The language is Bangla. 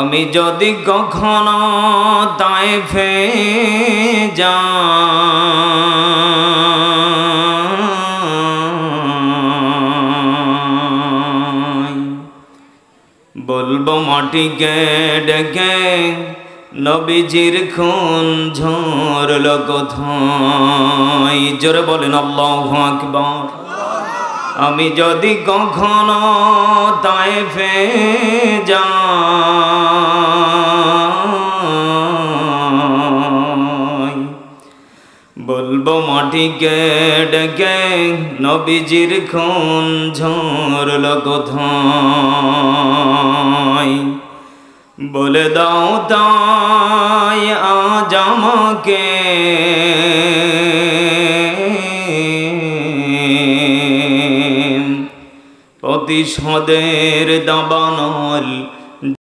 আমি যদি কখনো তাই ফে বলব মাটিকে ডেকে, নবীজির খুন ঝরল কোথায় জোরে বলেন, আল্লাহ আকবর। আমি যদি কখনো তাই ফে যাই বলব মাটিকে ডেকে নবীজির খুন ঝরল কোথায়? বলে দাও তাই আজ আমাকে। প্রতিশোধের দাবানল